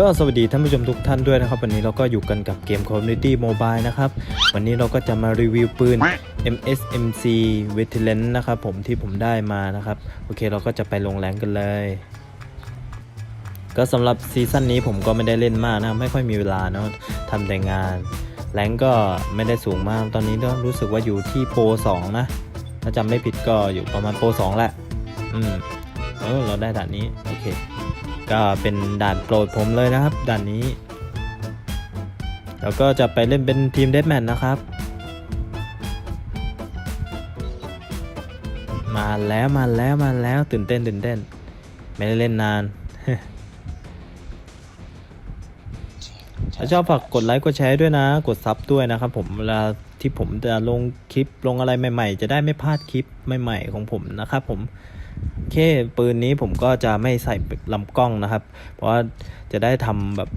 ก็สวัสดีท่านผู้ชมทุกท่านด้วยนะครับ วันนี้เราก็อยู่กันกับเกม Call of Duty Mobile นะครับ วันนี้เราก็จะมารีวิวปืน MSMC Veteran นะครับผมที่ผมได้มานะครับ โอเคเราก็จะไปลงแรงกันเลย ก็สำหรับซีซั่นนี้ผมก็ไม่ได้เล่นมากนะไม่ค่อยมีเวลาเนาะทำแต่งาน แรงก็ไม่ได้สูงมาก ตอนนี้ก็รู้สึกว่าอยู่ที่โปร2นะ ถ้าจำไม่ผิดก็อยู่ประมาณโปร2แหละ อืมเออเราได้ด่านนี้ โอเค ก็เป็นด่านโปรดผมเลยนะครับ ด่านนี้ แล้วก็จะไปเล่นเป็นทีมเด a แมนนะครับ มาแล้วมาแล้วมาแล้วตื่นเต้นตื่นเต้น ไม่ได้เล่นนานถ้าชอบฝากกดไลค์กดแชร์ด้วยนะ กดซับด้วยนะครับผมเวลาที่ผมจะลงคลิปลงอะไรใหม่ ๆ จะได้ไม่พลาดคลิปใหม่ ๆ ของผมนะครับผม โอเคปืนนี้ผมก็จะไม่ใส่ลำกล้องนะครับ เพราะจะได้ทำแบบ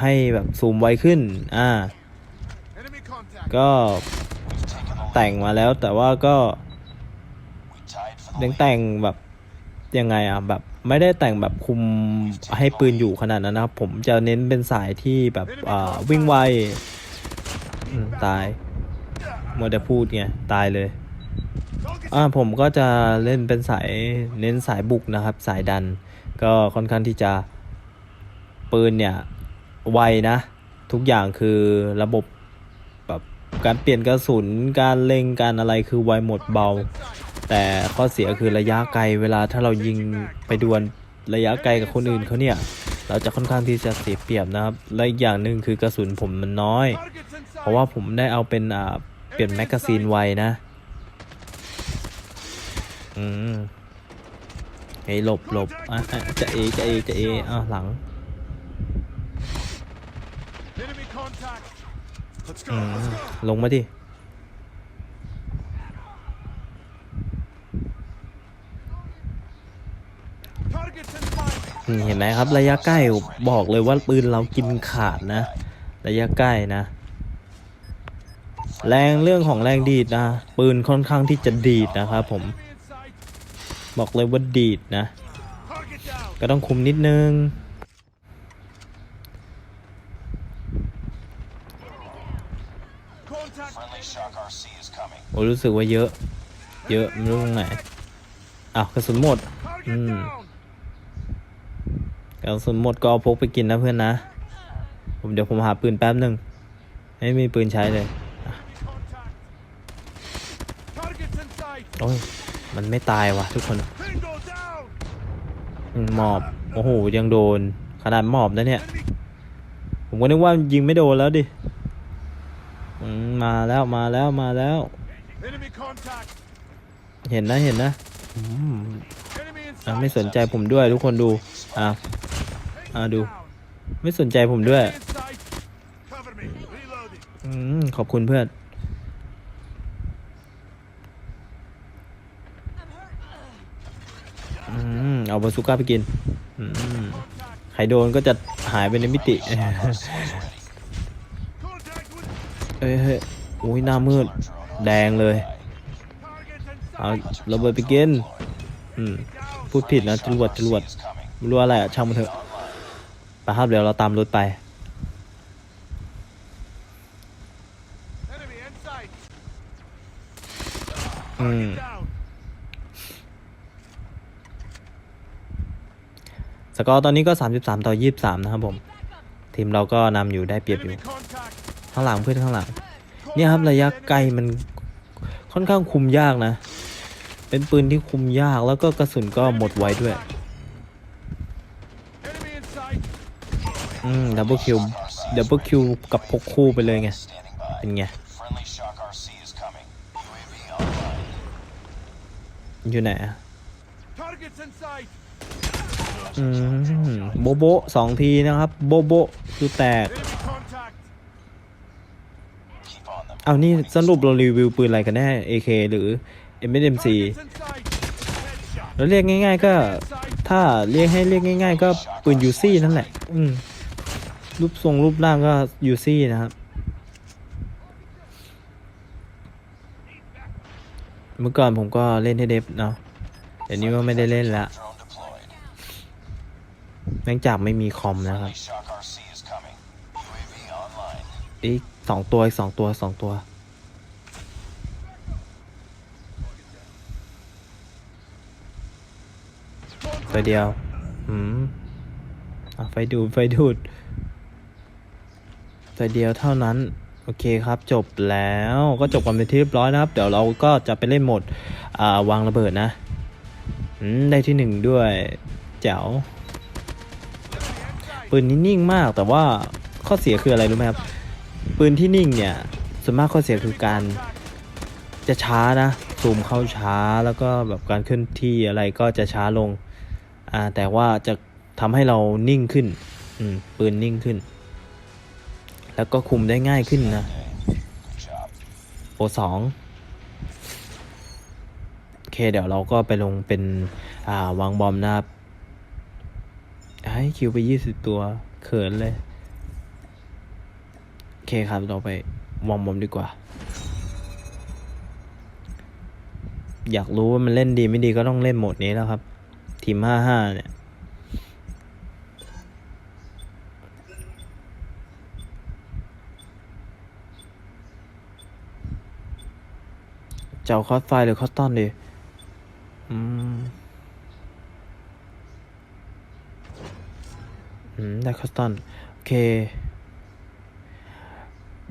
ให้แบบซูมไวขึ้น อ่า ก็แต่งมาแล้วแต่ว่าก็ยังแต่งแบบยังไงอะแบบไม่ได้แต่งแบบคุมให้ปืนอยู่ขนาดนั้นนะครับ ผมจะเน้นเป็นสายที่แบบอ่าวิ่งไวตายมัวแต่พูดไงตายเลย อ่าผมก็จะเล่นเป็นสายเน้นสายบุกนะครับ สายดัน ก็ค่อนข้างที่จะปืนเนี่ยไวนะ ทุกอย่างคือระบบแบบการเปลี่ยนกระสุนการเล็งการอะไรคือไวหมดเบา แต่ข้อเสียคือระยะไกลเวลาถ้าเรายิงไปดวลระยะไกลกับคนอื่นเขาเนี่ยเราจะค่อนข้างที่จะเสียเปรียบนะครับและอีกอย่างหนึ่งคือกระสุนผมมันน้อย เพราะว่าผมได้เอาเป็นอ่าเปลี่ยนแมกกาซีนไวนะ อืมไอ้ยหลบหลบอะจะเอจะเอจะเออ้าวหลังอืมลงมาดิเห็นไหมครับระยะใกล้บอกเลยว่าปืนเรากินขาดนะ ระยะใกล้นะ แรงเรื่องของแรงดีดนะ ปืนค่อนข้างที่จะดีดนะครับผม บอกเลยว่าดีดนะ ก็ต้องคุมนิดนึง โอ้รู้สึกว่าเยอะ เยอะไม่รู้ตรงไหนอ้าวกระสุนหมด Target Mm. down. กระสุนหมดก็เอาพกไปกินนะเพื่อนนะ ผมเดี๋ยวผมหาปืนแป๊บหนึ่งไม่มีปืนใช้เลย โอ้ย มันไม่ตายวะทุกคนหมอบ โอ้โห ยังโดน ขนาดหมอบนะเนี่ย ผมก็นึกว่ายิงไม่โดนแล้วดิมาแล้วมาแล้วมาแล้ว เห็นนะเห็นนะอืม Enemy อะ inside. ไม่สนใจผมด้วยทุกคนดู อะอะดู ไม่สนใจผมด้วยอืมขอบคุณเพื่อน อืม เอาบาซูก้าไปกินใครโดนก็จะหายไปในมิติ เฮ้ยเฮ้ยโอ้ยหน้ามืด แดงเลย เอาระเบิดไปกินพูดผิดนะจรวดจรวดไม่รู้อะไรอะช่างมันเถอะไปครับเดี๋ยวเราตามรถไปอืม Down. ส กอร์ตอนนี้ก็ 33 ต่อ 23 นะครับผม ทีมเราก็นำอยู่ได้เปรียบอยู่ ข้างหลังเพื่อนข้างหลัง เนี่ยครับระยะไกลมันค่อนข้างคุมยากนะ เป็นปืนที่คุมยากแล้วก็กระสุนก็หมดไวด้วย อืม ดับเบิลคิว ดับเบิลคิวกับพกคู่ไปเลยไง เป็นไง อยู่ไหนอะ Targets inside. อืม โบโบสองทีนะครับ โบโบคือแตก เอานี่สรุปเรารีวิวปืนอะไรกันแน่ AK หรือ MSMC แล้วเรียกง่าย ๆ ก็ ถ้าเรียกให้เรียกง่าย ๆ ก็ปืนยูซี่นั่นแหละ อืมรูปทรงรูปร่างก็ยูซี่นะครับเมื่อก่อนผมก็เล่นให้เดฟเนาะเดี๋ยวนี้ก็ไม่ได้เล่นละ Drone deployed. แม่งจากไม่มีคอมนะครับ Friendly Shock RC อีกสองตัวอีกสองตัวสองตัว ตัวเดียว อืมอะไฟดูดไฟดูด ตัวเดียวเท่านั้นโอเคครับ จบแล้วก็จบกันเป็นที่เรียบร้อยนะครับ เดี๋ยวเราก็จะไปเล่นโหมดอ่าวางระเบิดนะอืมได้ที่หนึ่งด้วยแจ๋ว ปืนนี้นิ่งมาก แต่ว่าข้อเสียคืออะไรรู้ไหมครับ ปืนที่นิ่งเนี่ยส่วนมากข้อเสียคือการจะช้านะซูมเข้าช้าแล้วก็แบบการเคลื่อนที่อะไรก็จะช้าลงอ่าแต่ว่าจะทำให้เรานิ่งขึ้นอืมปืนนิ่งขึ้น แล้วก็คุมได้ง่ายขึ้นนะโอสองโอเคเดี๋ยวเราก็ไปลงเป็นอ่าวางบอมนะครับ ให้คิวไปยี่สิบตัว เขินเลย โอเคครับ เราไปวางบอมดีกว่า อยากรู้ว่ามันเล่นดีไม่ดีก็ต้องเล่นโหมดนี้แล้วครับ ทีมห้าห้าเนี่ย เจะเอาคอสไฟหรือคอสตอนดี อืม อืม ได้คอสตอนโอเค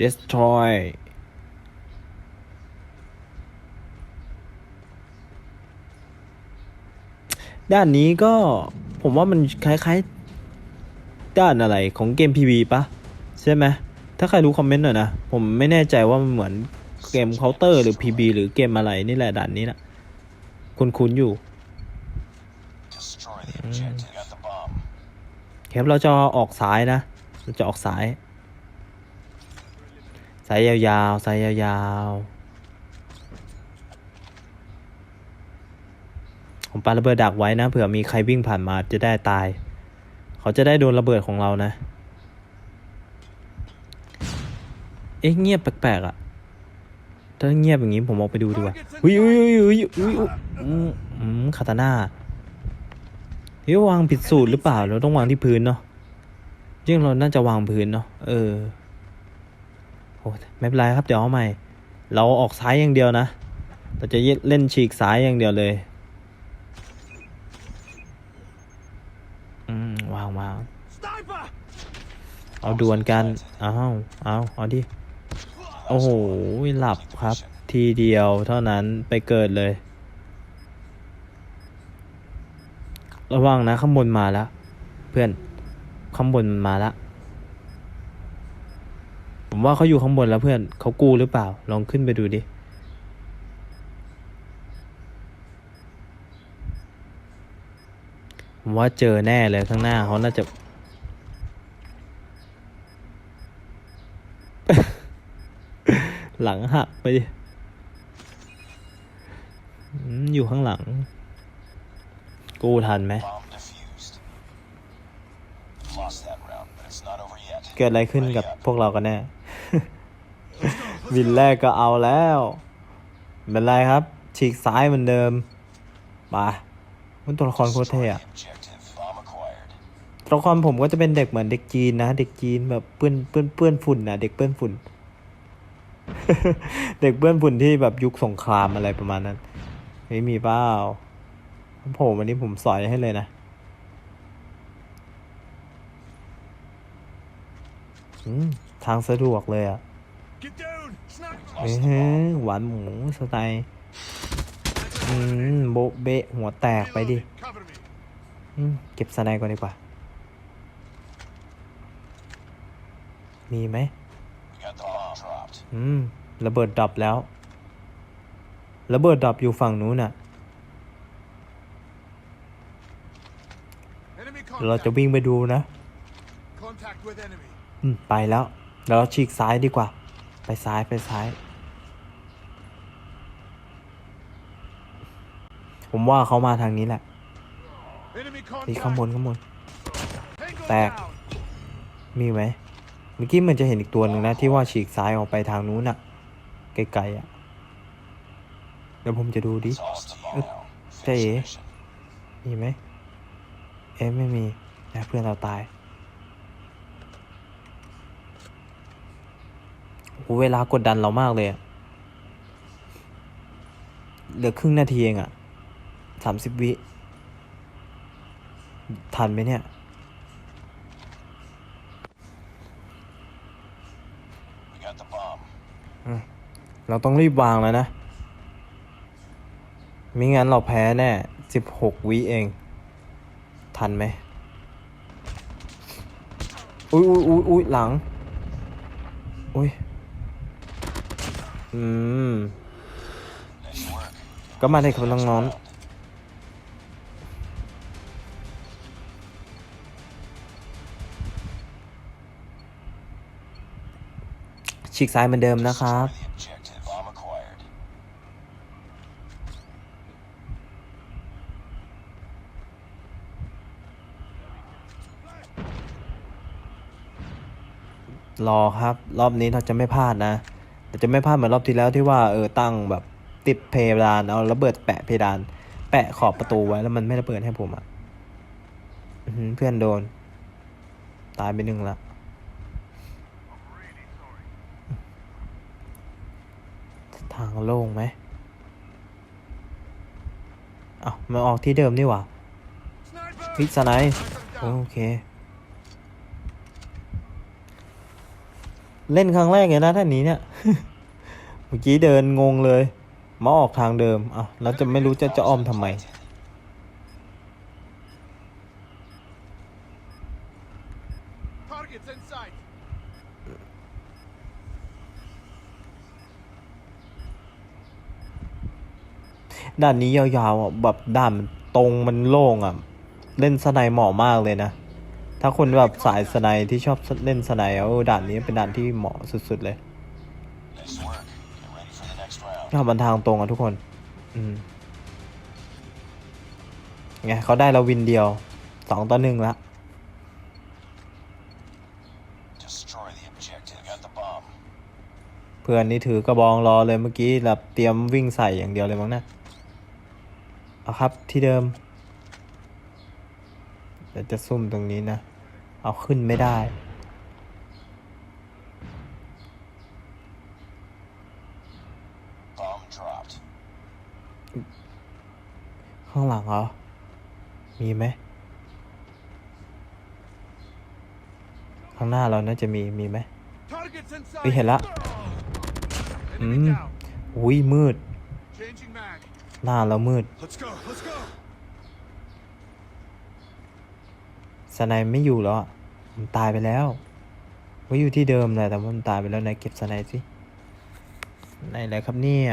destroy ด้านนี้ก็ผมว่ามันคล้ายๆ ด้านอะไรของเกม PB ปะใช่ไหมถ้าใครรู้คอมเมนต์หน่อยนะ ผมไม่แน่ใจว่ามันเหมือนเกมเคาน์เตอร์หรือ PB หรือเกมอะไรนี่แหละด่านนี้นะคุ้นๆอยู่ เคปเราจะออกซ้ายนะเราจะออกซ้าย สายยาวๆ สายยาวๆ ผมปาระเบิดดักไว้นะเผื่อมีใครวิ่งผ่านมาจะได้ตาย เขาจะได้โดนระเบิดของเรานะ เอ๊ะเงียบแปลกๆอะ่ะ ถ้าเงียบอย่างนี้ผมออกไปดูดีกว่าอุ้ยอุ้ยอุ้ยอุ้ยอุ้ยอุยอืมอืมคาตาน่า เฮ้ยวางผิดสูตรหรือเปล่าเราต้องวางที่พื้นเนาะยิ่งเราน่าจะวางพื้นเนาะเออโอ้ไม่เป็นไรครับเดี๋ยวเอาใหม่ เราออกซ้ายอย่างเดียวนะเราจะเล่นฉีกซ้ายอย่างเดียวเลยอืมวางวางเอาดวลกันเอาเอาเอาดิโอ้โหหลับครับ ทีเดียวเท่านั้นไปเกิดเลย ระวังนะข้างบนมาแล้ว เพื่อนข้างบนมันมาแล้วผมว่าเขาอยู่ข้างบนแล้วเพื่อนเขากูหรือเปล่า ลองขึ้นไปดูดิผมว่าเจอแน่เลยข้างหน้าเขาน่าจะ หลังหักไปดิอยู่ข้างหลัง กู้ทันไหม Bomb defused. Lost that round, but it's not over yet. เกิดอะไรขึ้นกับพวกเรากันแน่ วินแรกก็เอาแล้วไม่เป็นไรครับ ฉีกซ้ายเหมือนเดิมมามันตัวละครโคตรเท่อะ Objective. Bomb acquired. ตัวละครผมก็จะเป็นเด็กเหมือนเด็กจีนนะ เด็กจีนแบบเปื้อนเปื้อนเปื้อนฝุ่นนะเด็กเปื้อนฝุ่น เด็กเปื้อนฝุ่นที่แบบยุคสงครามอะไรประมาณนั้นไม่มีเปล่า ผมวันนี้ผมสอยให้เลยนะอืมทางสะดวกเลยอะ Get down! Sniper! เอ้ยหวานหมูสไตล์อืมโบะเบะหัวแตกไปดิ Reloading. Cover me. อืมเก็บสไนด์ก่อนดีกว่า มีไหม We got the bomb dropped. อืม ระเบิดดับแล้ว ระเบิดดับอยู่ฝั่งนู้นน่ะ Enemy เราจะ contact. วิ่งไปดูนะ Contact with enemy. อืม ไปแล้วเดี๋ยวเราฉีกซ้ายดีกว่า ไปซ้ายไปซ้าย ผมว่าเขามาทางนี้แหละ Enemy นี่ contact. ข้างบนข้างบน Tango Back. down. มีไหม เมื่อกี้มันจะเห็นอีกตัวหนึ่งนะ ที่ว่าฉีกซ้ายออกไปทางนู้นน่ะไกลๆอะเดี๋ยวผมจะดูดิ It's all to you Ức, now. cái Finish gì? the mission. มีไหม เอ๊ะไม่มีนะเพื่อนเราตายเวลากดดันเรามากเลยอะเหลือครึ่งนาทีเองอะสามสิบวิ ทันไหมเนี่ย เราต้องรีบวางแล้วนะมิงั้นเราแพ้แน่สิบหกวิเอง ทันไหมอุ้ยอุ้ยอุ้ยอุ้ยหลัง อุ้ย อืม ก็มาได้ครับน้องๆฉีกซ้ายเหมือนเดิมนะครับ รอครับ รอบนี้เราจะไม่พลาดนะแต่จะไม่พลาดเหมือนรอบที่แล้วที่ว่าเออตั้งแบบติดเพดานเอาระเบิดแปะเพดาน แปะขอบประตูไว้แล้วมันไม่ระเบิดให้ผมอะ่ะเพื่อนโดน ตายไปหนึ่งละทางโล่งไหมเอ้ามันออกที่เดิมนี่หว่าพิษไนโอเค เล่นครั้งแรกเลยนะท่านนี้เนี่ย เมื่อกี้เดินงงเลย มาออกทางเดิมอะแล้วจะไม่รู้จะจะอ้อมทำไม Targets in sight. ด้านนี้ยาวๆอะแบบด้านมันตรงมันโล่งอะ เล่นสไนด์เหมาะมากเลยนะ ถ้าคนแบบสายสไนที่ชอบเล่นสไนด์อะเออด่านนี้เป็นด่านที่เหมาะสุดๆเลยขับบันทางตรงอะทุกคน อืมไงเขาได้เราวินเดียวสองต่อหนึ่งละเพื่อนนี่ถือกระบองรอเลยเมื่อกี้แบบเตรียมวิ่งใส่อย่างเดียวเลยมั้งนะเอาครับที่เดิมเดี๋ยวจะซุ่มตรงนี้นะ เอาขึ้นไม่ได้ Bomb dropped. ข้างหลังเหรอ มีไหม ข้างหน้าเราน่าจะมี มีไหม Targets in sight. เฮ้ยเห็นละ อื Enemy ม down. อุ้ยมืด Changing mag. หน้าเรามืด Let's go. Let's go. สไนไม่อยู่แล้วมันตายไปแล้วว่าอยู่ที่เดิมเลยแต่ว่ามันตายไปแล้วไหนเก็บสไนสิไหนอะไรครับเนี่ย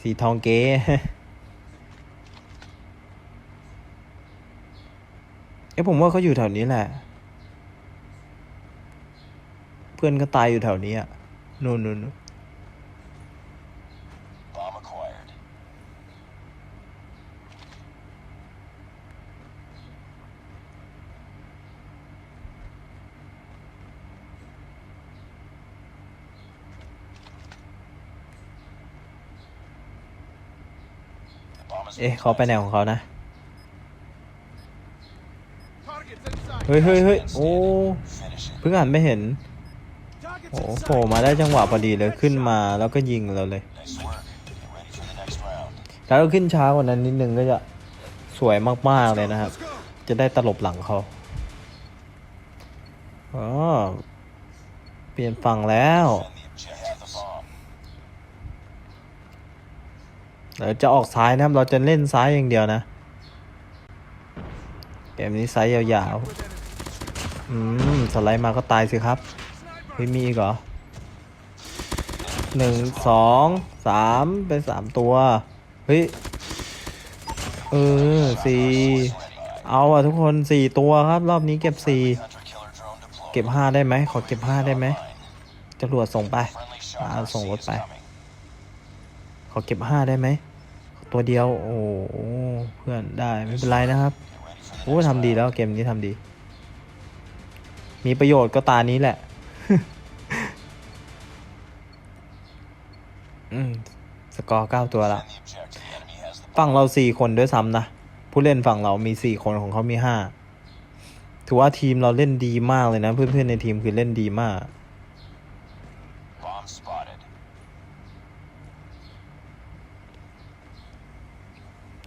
สีทองเก๋เอ้ผมว่าเขาอยู่แถวนี้แหละ เพื่อนก็ตายอยู่แถวนี้อะนู่นนู่นนู่น Bomb acquired. เอ๊ะเขาไปไหนของเขานะ เฮ้ยเฮ้ยเฮ้ยโอ้ เพิ่งอ่านไม่เห็น โอ้โผล่มาได้จังหวะพอดีเลยขึ้นมาแล้วก็ยิงเราเลย Nice work. Get ready for the next round. ถ้าเราขึ้นช้ากว่านั้นนิดนึงก็จะสวยมากๆเลยนะครับ จะได้ตลบหลังเขาอ๋อเปลี่ยนฝั่งแล้ว เดี๋ยวจะออกซ้ายนะครับ เราจะเล่นซ้ายอย่างเดียวนะ เกมนี้ซ้ายยาวๆ อืม สไลด์มาก็ตายสิครับ Sniper. เฮ้ยมีอีกเหรอหนึ่งสองสามเป็นสามตัว เฮ้ย เออสี่เอาอะทุกคนสี่ตัวครับ รอบนี้เก็บสี่เก็บห้าได้ไหม ขอเก็บห้าได้ไหมจรวดส่งไป ส่งรถไป ขอเก็บห้าได้ไหม ตัวเดียว โอ้เพื่อนได้ไม่เป็นไรนะครับโอ้ทำดีแล้วเกมนี้ทำดี มีประโยชน์ก็ตานี้แหละอืมสกอร์เก้าตัวละฝั่งเราสี่คนด้วยซ้ำนะ ผู้เล่นฝั่งเรามีสี่คนของเขามีห้าถถือว่าทีมเราเล่นดีมากเลยนะ เพื่อนๆในทีมคือเล่นดีมาก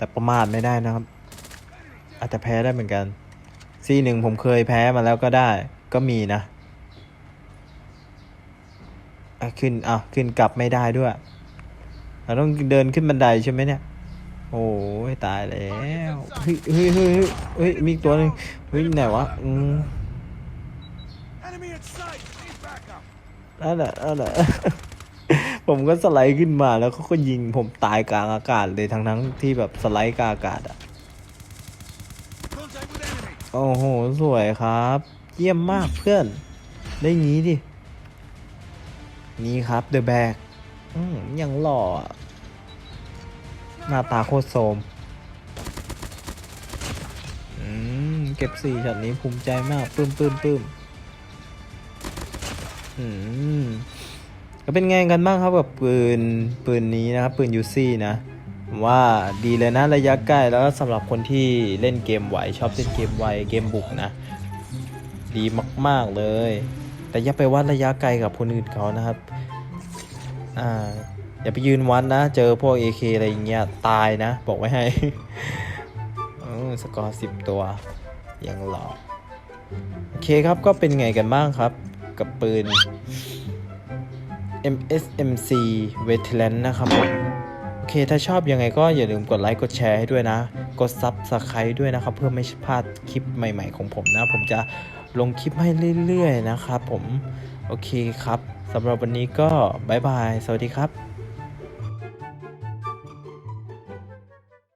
แต่ประมาทไม่ได้นะครับ อาจจะแพ้ได้เหมือนกัน ซีหนึ่งผมเคยแพ้มาแล้วก็ได้ ก็มีนะอะขึ้นอะขึ้นกลับไม่ได้ด้วยเราต้องเดินขึ้นบันไดใช่ไหมเนี่ย โอ้ยตายแล้วเฮ้ยเฮ้ยเฮ้ยเฮ้ยเฮ้ยมีอีกตัวหนึงเฮ้ยไหนวะอืม Enemy in sight. Need backup. นั่นแหละนั่นแหละ ผมก็สไลด์ขึ้นมาแล้วเขาก็ยิงผมตายกลางอากาศเลยทั้งทั้งที่แบบสไลด์กลางอากาศอะ โอ้โห สวยครับ เยี่ยมมากเพื่อน ได้งี้ดิ นี่ครับเดอะแบกยังหล่อ หน้าตาโคตรโสมอืมเก็บสี่ช็อตนี้ภูมิใจมากปื้มปื้มปื้มอืม ก็เป็นไงกันบ้างครับกับปืนปืนนี้นะครับ ปืนยูซี่นะว่าดีเลยนะระยะใกล้แล้วสำหรับคนที่เล่นเกมไหวชอบเล่นเกมไวเกมบุกนะ ดีมาก ๆเลย แต่อย่าไปวัดระยะไกลกับคนอื่นเขานะครับอ่าอย่าไปยืนวัดนะเจอพวก AK อะไรอย่างเงี้ยตายนะ บอกไว้ให้อสกอร์สิบตัวยังหลอกโอเคครับก็เป็นไงกันบ้างครับ กับปืน MSMC Veteran นะครับโอเค ถ้าชอบยังไงก็อย่าลืมกดไลค์กดแชร์ให้ด้วยนะ กด Subscribe ด้วยนะครับ เพื่อไม่พลาดคลิปใหม่ๆของผมนะ ผมจะลงคลิปให้เรื่อยๆนะครับผม โอเคครับสำหรับวันนี้ก็บายบาย สวัสดีครับ